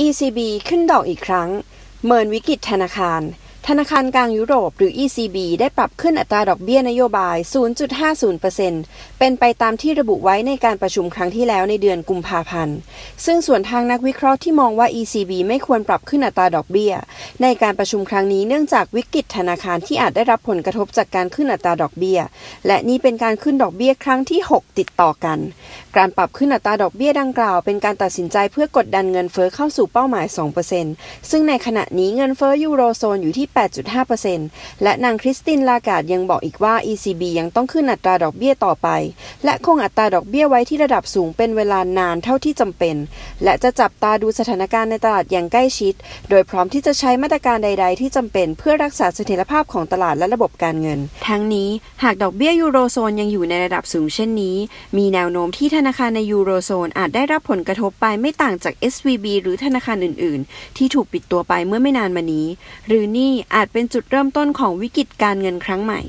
ECB ขึ้นดอกอีกครั้ง เมินวิกฤตธนาคาร ธนาคารกลางยุโรปหรือ ECB ได้ปรับขึ้นอัตราดอกเบี้ยนโยบาย 0.50%เป็นไปตามที่ระบุไว้ในการประชุมครั้งที่แล้วในเดือนกุมภาพันธ์ ซึ่งส่วนทางนักวิเคราะห์ที่มองว่า ECB ไม่ควรปรับขึ้นอัตราดอกเบี้ย ในการประชุมครั้งนี้เนื่องจากวิกฤตธนาคารที่อาจได้รับผลกระทบจากการขึ้นอัตราดอกเบี้ย และนี่เป็นการขึ้นดอกเบี้ยครั้งที่ 6 ติดต่อกัน การปรับขึ้นอัตราดอกเบี้ยดังกล่าว เป็นการตัดสินใจเพื่อกดดันเงินเฟ้อเข้าสู่เป้าหมาย 2%ซึ่งในขณะนี้เงินเฟ้อยูโรโซนอยู่ที่8.5%และนางคริสตินลากาดยังบอกอีกว่า ECB ยังต้องขึ้นอัตราดอกเบี้ยต่อไป และคงอัตราดอกเบี้ยไว้ที่ระดับสูงเป็นเวลานานเท่าที่จำเป็น และจะจับตาดูสถานการณ์ในตลาดอย่างใกล้ชิด โดยพร้อมที่จะใช้มาตรการใด ๆ ที่จำเป็นเพื่อรักษาเสถียรภาพของตลาดและระบบการเงิน ทั้งนี้หากดอกเบี้ยยูโรโซนยังอยู่ในระดับสูงเช่นนี้ มีแนวโน้มที่ธนาคารในยูโรโซนอาจได้รับผลกระทบไปไม่ต่างจาก SVB หรือธนาคารอื่น ๆ ที่ถูกปิดตัวไปเมื่อไม่นานมานี้ หรือนี่อาจเป็นจุดเริ่มต้นของวิกฤตการเงินครั้งใหม่